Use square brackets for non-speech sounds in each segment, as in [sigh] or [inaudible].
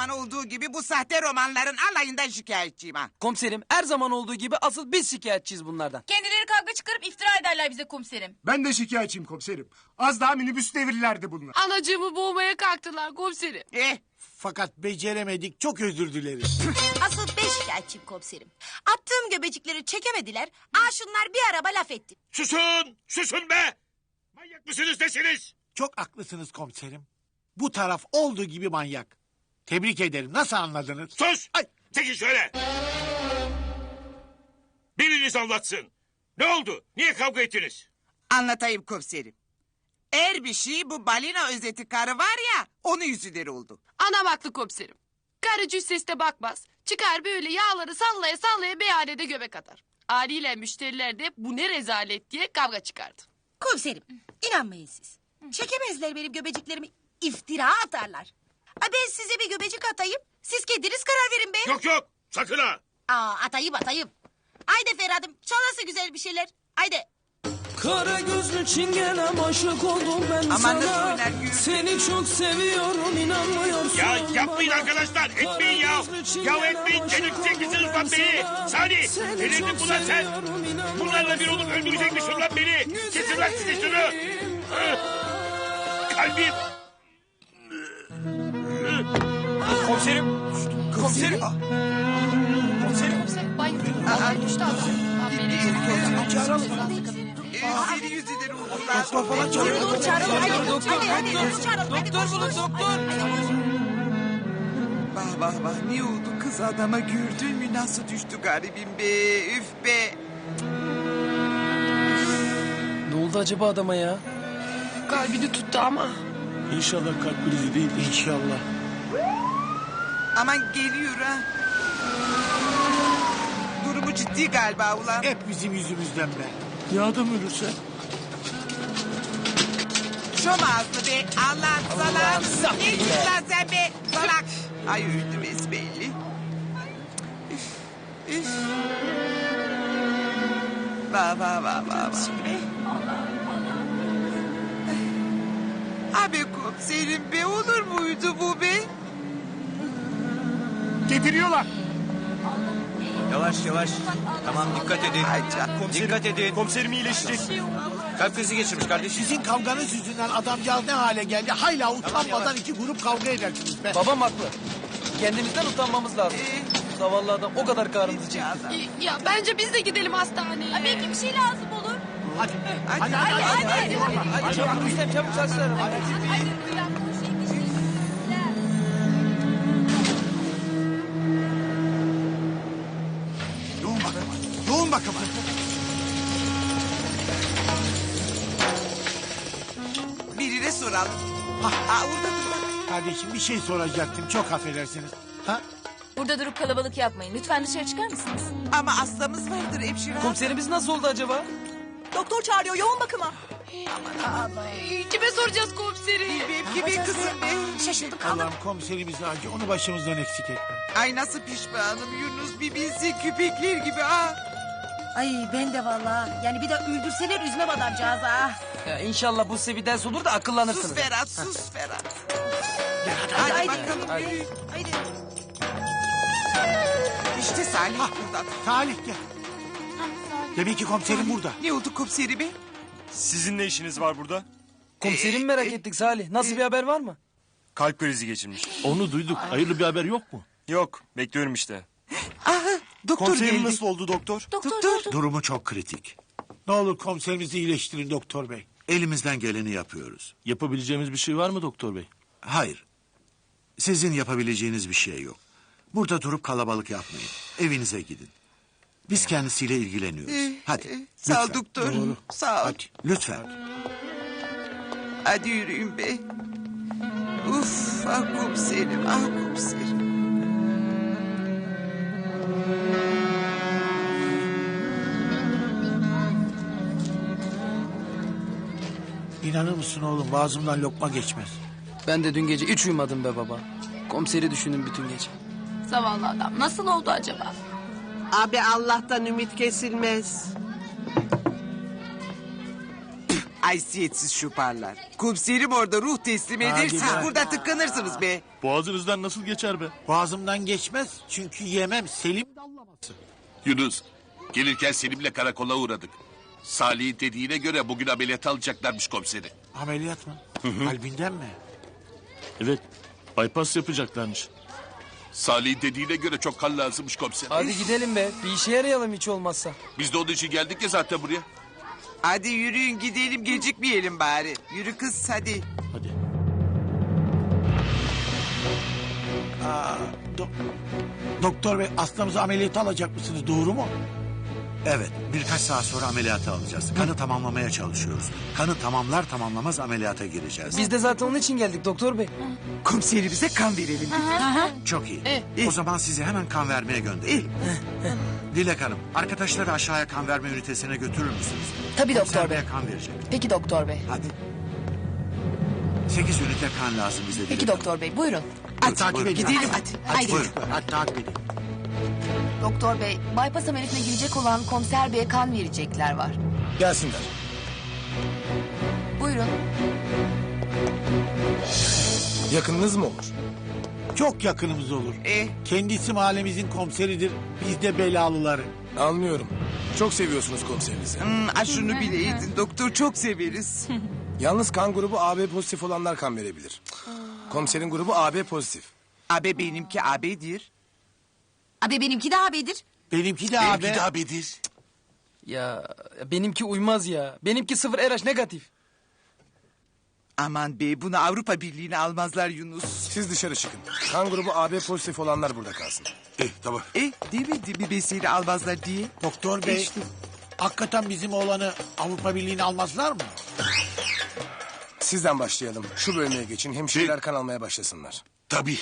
zaman olduğu gibi bu sahte romanların alayından şikayetçiyim ha. Komiserim her zaman olduğu gibi asıl biz şikayetçiyiz bunlardan. Kendileri kavga çıkarıp iftira ederler bize komiserim. Ben de şikayetçiyim komiserim. Az daha minibüs devirlerdi bunlar. Anacığımı boğmaya kalktılar komiserim. Eh, Fakat beceremedik çok özür dileriz. [laughs] Asıl ben şikayetçiyim komiserim. Attığım göbecikleri çekemediler. Aa şunlar bir araba laf etti. Susun! Susun be! Manyak mısınız desiniz? Çok haklısınız komiserim. Bu taraf olduğu gibi manyak. Tebrik ederim. Nasıl anladınız? Sus! Ay. Çekin şöyle! Biriniz anlatsın. Ne oldu? Niye kavga ettiniz? anlatayım komiserim. Eğer bir şey bu balina özeti karı var ya onun yüzünden oldu. Anam haklı komiserim. Karı cüssesine bakmaz. Çıkar böyle yağları sallaya sallaya meyhanede göbek atar. Haliyle müşteriler de bu ne rezalet diye kavga çıkardı. Komiserim inanmayın siz. Çekemezler benim göbeciklerimi. iftira atarlar. Aa, ben size bir göbecik atayım. Siz kendiniz karar verin be. Yok yok! Sakın ha! Aa, atayım atayım. Haydi Ferhat'ım çalası güzel bir şeyler. Haydi. Kara gözlü çingenem aşık oldum ben Aman nasıl sana. oynar gül. Seni çok seviyorum inanmıyorsun. Ya bana. yapmayın arkadaşlar! Etmeyin ya! Ya etmeyin! Delirtecek misiniz lan beni? Sani! Delirdin bu lan sen! Bunlarla bir olup öldürecek misin lan beni? Kesin lan sizi şunu! Kalbim! Komiserim. Komiserim. Komiserim. Bay Vallahi düştü adam. Eh, senin yüzünden. Doktor falan çağıralım. Doktor, doktor. çağıralım. Doktor bulun doktor. Vah vah vah ne oldu kız adama gördün mü nasıl düştü garibim be üf be. Ne oldu acaba adama ya? Kalbini tuttu ama. İnşallah kalp krizi değil. İnşallah. Aman geliyor ha. Durumu ciddi galiba ulan. Hep bizim yüzümüzden be. Ya adam ölürse? Şom ağzı be Allah salak. Ne diyorsun lan sen be salak. Ay öldü besbelli. Üf, üf. Vah vah vah vah vah. Abi komiserim be olur muydu bu be? Getiriyorlar. Yavaş yavaş. Tamam dikkat edin. Ay. Dikkat edin. Komiserim iyileşecek. Kalp krizi geçirmiş kardeşim. Sizin kavganız yüzünden adamcağız ne hale geldi? Hayla utanmadan iki grup kavga edersiniz be. Babam haklı. Kendimizden utanmamız lazım. Zavallı adam o kadar karnımızı çekti. Ya bence biz de gidelim hastaneye. Belki bir şey lazım olur. Hadi. Hadi, Hadi hadi hadi. hadi. Hadi çabuk Rüstem çabuk saçlarım. Yoğun Yoğun bakıma. Birine soralım. Aa, orada dur bak. Kardeşim bir şey soracaktım. Çok affedersiniz. Ha? Burada durup kalabalık yapmayın. Lütfen dışarı çıkar mısınız? Ama hastamız vardır hemşire. Komiserimiz nasıl oldu acaba? Doktor çağırıyor yoğun bakıma. Kime soracağız komiseri? Benim gibi kızım be. Şaşırdım kaldım. Allah'ım komiserimiz acı. Onu başımızdan eksik etme. Ay nasıl pişmanım Yunus bir bilsin köpekler gibi ha. Ay ben de vallahi. Yani bir de öldürseler üzmem adamcağızı ha. Ya inşallah bu size bir ders olur da akıllanırsınız. Sus Ferhat sus Ferhat. Hadi, Hadi, haydi. bakalım Haydi. yürü. Haydi. İşte Salih burada. Salih gel. Demek ki komiserim burada. Ne oldu komiseri be? Sizin ne işiniz var burada? Komiserim merak ettik Salih. Nasıl bir haber var mı? Kalp krizi geçirmiş. Onu duyduk. Hayırlı bir haber yok mu? Yok, bekliyorum işte. Doktor Komiserim geldi. nasıl oldu doktor? Doktor. Durumu çok kritik. Ne olur komiserimizi iyileştirin doktor bey. Elimizden geleni yapıyoruz. Yapabileceğimiz bir şey var mı doktor bey? Hayır. Sizin yapabileceğiniz bir şey yok. Burada durup kalabalık yapmayın. Evinize gidin. Biz kendisiyle ilgileniyoruz. Eh, Hadi. eh, Sağ ol doktor. Sağ ol. Hadi. Lütfen. Hadi yürüyün be. Uf ah komiserim ah komiserim. İnanır mısın oğlum boğazımdan lokma geçmez. Ben de dün gece hiç uyumadım be baba. Komiseri düşündüm bütün gece. Zavallı adam. Nasıl oldu acaba? Abi Allah'tan ümit kesilmez. Haysiyetsiz şuparlar. Komiserim orada ruh teslim. Hadi Siz be. burada tıkanırsınız be. Boğazınızdan nasıl geçer be? Boğazımdan geçmez çünkü yemem Selim dallaması. Yunus gelirken Selim'le karakola uğradık. Salih'in dediğine göre bugün ameliyat alacaklarmış komiseri. Ameliyat mı? Kalbinden mi? Evet. Bypass yapacaklarmış. Salih'in dediğine göre çok kan lazımmış komiser. Hadi gidelim be. Bir işe yarayalım hiç olmazsa. Biz de onun için geldik ya zaten buraya. Hadi yürüyün gidelim gecikmeyelim bari. Yürü kız hadi. Hadi. Do- Doktor bey hastamızı ameliyata alacak mısınız doğru mu? Evet, birkaç saat sonra ameliyata alacağız. Kanı tamamlamaya çalışıyoruz. Kanı tamamlar tamamlamaz ameliyata gireceğiz. Biz de zaten onun için geldik doktor bey. Komiserimize kan verelim. Çok iyi. O zaman sizi hemen kan vermeye gönderelim. Dilek Hanım, arkadaşları aşağıya kan verme ünitesine götürür müsünüz? Tabii doktor Komiser bey. beye kan verecek. Peki doktor bey. Hadi. Sekiz ünite kan lazım bize. Peki Hanım. doktor bey buyurun. Hadi, takip edin. Gidelim hadi. Hadi, çocuklar, hadi takip edin. Doktor bey bypass ameliyatına girecek olan komiser beye kan verecekler var. Gelsinler. Buyurun. Yakınınız mı olur? Çok yakınımız olur. Eh. Kendisi mahallemizin komiseridir. Biz de belalıları. Anlıyorum. Çok seviyorsunuz komiserinizi. Hmm, ha şunu bileydin doktor çok severiz. [laughs] Yalnız kan grubu AB pozitif olanlar kan verebilir. Komiserin grubu AB pozitif. Abi benimki abidir. Abi benimki de abidir. Benimki de abi. abidir. Ya benimki uymaz ya. Benimki sıfır RH negatif. Aman be bunu Avrupa Birliği'ne almazlar Yunus. Siz dışarı çıkın. Kan grubu AB pozitif olanlar burada kalsın. Eh tamam. E demedi mi be seni almazlar diye? Doktor bey. İşte. Hakikaten bizim oğlanı Avrupa Birliği'ne almazlar mı? Sizden başlayalım. Şu bölmeye geçin. Hemşireler kan almaya başlasınlar. Tabii.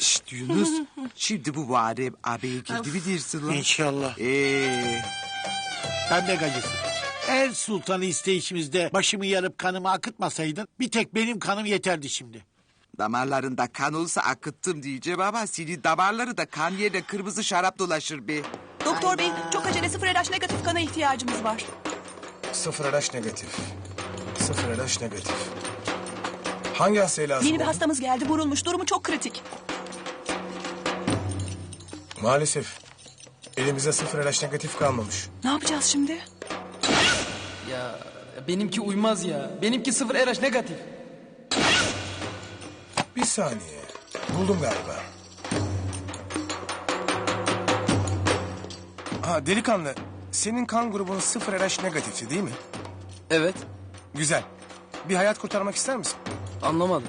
Şşt Yunus. Şimdi bu Muharrem abiye girdi mi dersin lan? İnşallah. Ee, Ben de gacısı. Her sultanı isteyişimizde başımı yarıp kanımı akıtmasaydın bir tek benim kanım yeterdi şimdi. damarlarında kan olsa akıttım diyeceğim ama senin damarları da kan yerine kırmızı şarap dolaşır be. Doktor bey çok acele sıfır RH negatif kana ihtiyacımız var. Sıfır RH negatif. Sıfır RH negatif. Hangi hastaya lazım Yeni bir oldu? hastamız geldi vurulmuş durumu çok kritik. Maalesef. Elimizde sıfır RH negatif kalmamış. Ne yapacağız şimdi? Ya benimki uymaz ya. Benimki sıfır RH negatif. Bir saniye. Buldum galiba. Ha delikanlı. Senin kan grubun sıfır RH negatifti değil mi? Evet. Güzel. Bir hayat kurtarmak ister misin? Anlamadım.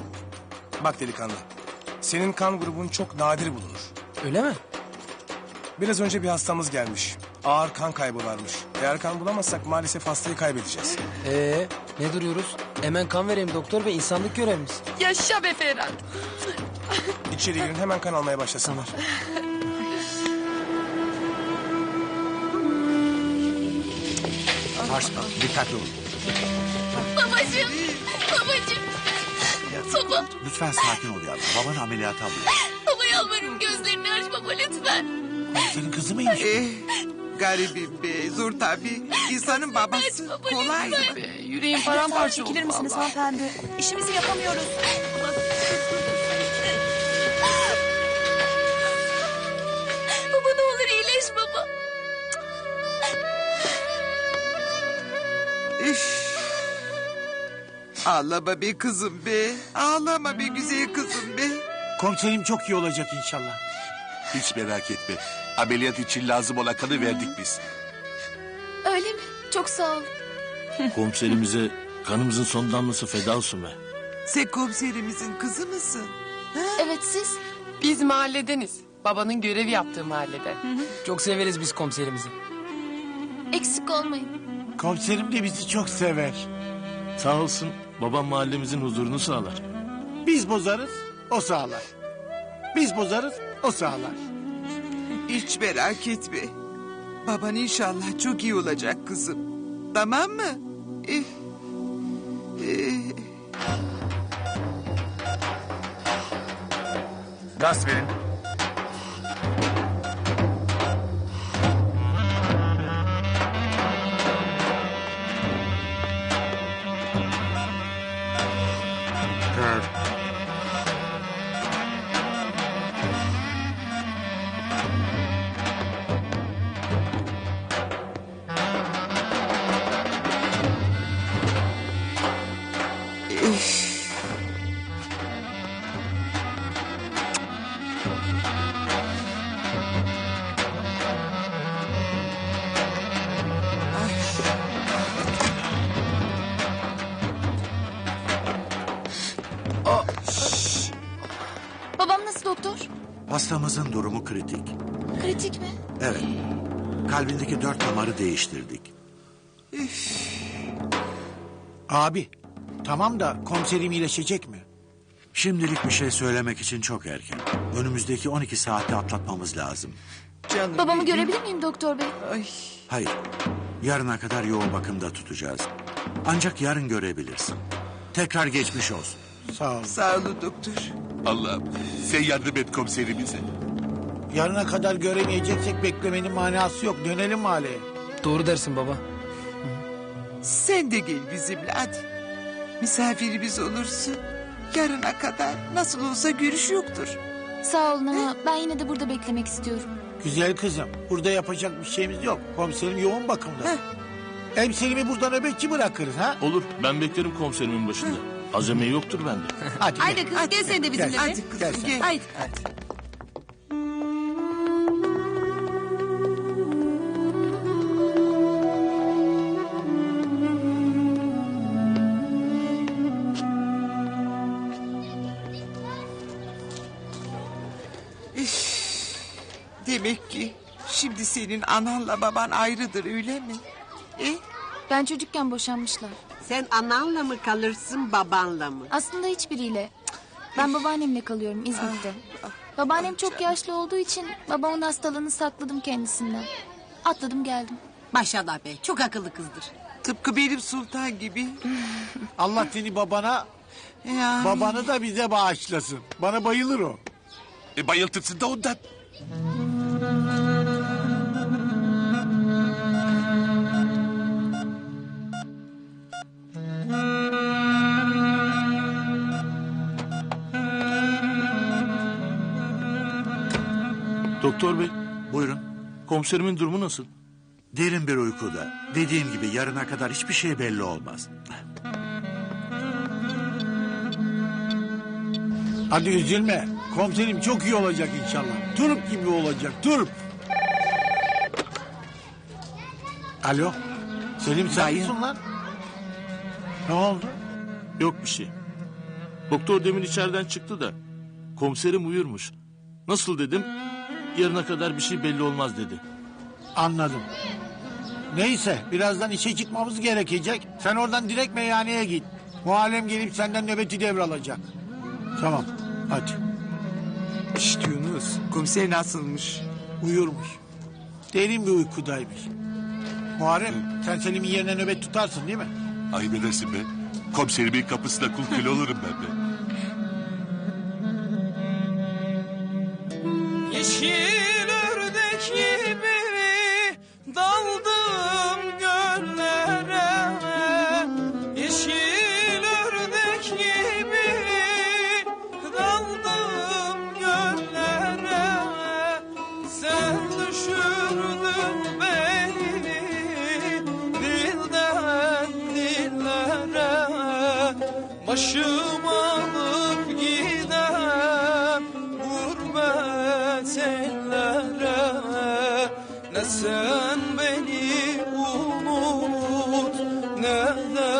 Bak delikanlı. Senin kan grubun çok nadir bulunur. Öyle mi? Biraz önce bir hastamız gelmiş. Ağır kan kaybı varmış. Eğer kan bulamazsak maalesef hastayı kaybedeceğiz. Ee, ne duruyoruz? Hemen kan vereyim doktor bey. insanlık görevimiz. Yaşa be Ferhat. İçeri girin hemen kan almaya başlasınlar. Marsman, dikkatli olun. Babacığım. Babacığım. Baba. Lütfen sakin ol yavrum. Baban ameliyata alıyor. Baba yalvarırım gözlerini aç baba lütfen. Senin kızı mıymış? Eh, garibim be zor tabii. İnsanın babası kolay mı? Be, yüreğim paramparça oldu Çekilir misiniz vallahi. hanımefendi? İşimizi yapamıyoruz. Baba ne olur iyileş baba. Üf. Ağlama be kızım be. Ağlama be güzel kızım be. Komiserim çok iyi olacak inşallah. Hiç merak etme. Ameliyat için lazım olan kanı verdik biz. Öyle mi? Çok sağ ol. Komiserimize kanımızın son damlası feda olsun be. Sen komiserimizin kızı mısın? Evet siz? Biz mahalledeniz. Babanın görev yaptığı mahalleden. Çok severiz biz komiserimizi. Eksik olmayın. Komiserim de bizi çok sever. Sağ olsun babam mahallemizin huzurunu sağlar. Biz bozarız, o sağlar. Biz bozarız, o sağlar. Hiç merak etme. Baban inşallah çok iyi olacak kızım. Tamam mı? Eh. Eh. Gaz verin. Hastamızın durumu kritik. Kritik mi? Evet. Kalbindeki dört damarı değiştirdik. Abi tamam da komiserim iyileşecek mi? Şimdilik bir şey söylemek için çok erken. Önümüzdeki 12 saati atlatmamız lazım. Canım Babamı benim. görebilir miyim doktor bey? Ay. Hayır. Yarına kadar yoğun bakımda tutacağız. Ancak yarın görebilirsin. Tekrar geçmiş olsun. Sağ ol. Sağ olun doktor. Allah'ım sen yardım et komiserimize. Yarına kadar göremeyeceksek beklemenin manası yok. Dönelim mahalleye. Doğru dersin baba. Sen de gel bizimle hadi. Misafirimiz olursun. Yarına kadar nasıl olsa görüş yoktur. Sağ olun ama ben yine de burada beklemek istiyorum. Güzel kızım. Burada yapacak bir şeyimiz yok. Komiserim yoğun bakımda. Hem Selim'i burada nöbetçi bırakırız ha? Olur ben beklerim komiserimin başında. Azami yoktur bende. [laughs] Hadi. Haydi kız gel sen de bizimle. Hadi kızım Gel sen. gel. Haydi. Demek ki şimdi senin ananla baban ayrıdır öyle mi? E? Ben çocukken boşanmışlar. Sen ananla mı kalırsın babanla mı? Aslında hiçbiriyle. Ben babaannemle kalıyorum İzmit'te. Babaannem çok yaşlı olduğu için babamın hastalığını sakladım kendisinden. Atladım geldim. Maşallah be çok akıllı kızdır. Tıpkı benim sultan gibi. [laughs] Allah seni babana, Ya. babanı da bize bağışlasın. Bana bayılır o. E, bayıltırsın da ondan. Doktor bey Buyurun. komiserimin durumu nasıl? Derin bir uykuda. Dediğim gibi yarına kadar hiçbir şey belli olmaz. Hadi üzülme. Komiserim çok iyi olacak inşallah. Turp gibi olacak. Turp. Alo. Selim sen Dayı. misin lan? Ne oldu? Yok bir şey. Doktor demin içeriden çıktı da komiserim uyurmuş. Nasıl dedim yarına kadar bir şey belli olmaz dedi. Anladım. Neyse birazdan işe çıkmamız gerekecek. Sen oradan direkt meyhaneye git. Muallem gelip senden nöbeti devralacak. Tamam hadi. Şşt Yunus. Komiser nasılmış? Uyurmuş. Derin bir uykudaymış. Muharrem sen Selim'in yerine nöbet tutarsın değil mi? Ayıp edersin be. Komiserimin kapısına kul köle olurum ben be. Alıp gidem gurbet ellere. Ne sen beni unut ne de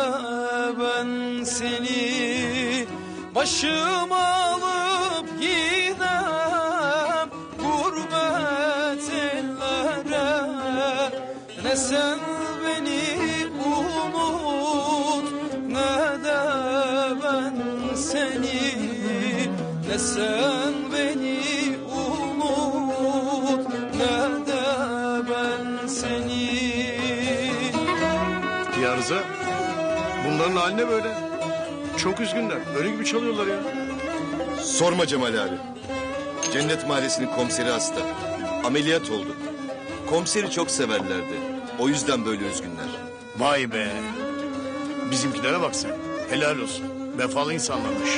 ben seni. Başım alıp gidem gurbet ellere. Ne sen Ne sen beni unut ne de ben seni Ya Rıza, bunların hali ne böyle? Çok üzgünler. Ölü gibi çalıyorlar ya. Sorma Cemal abi. Cennet Mahallesi'nin komiseri hasta. Ameliyat oldu. Komiseri çok severlerdi. O yüzden böyle üzgünler. Vay be. Bizimkilere bak sen. Helal olsun. Vefalı insanlarmış.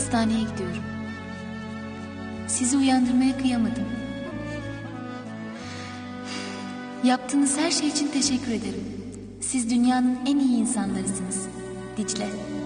Hastaneye gidiyorum. Sizi uyandırmaya kıyamadım. Yaptığınız her şey için teşekkür ederim. Siz dünyanın en iyi insanlarısınız. Dicle.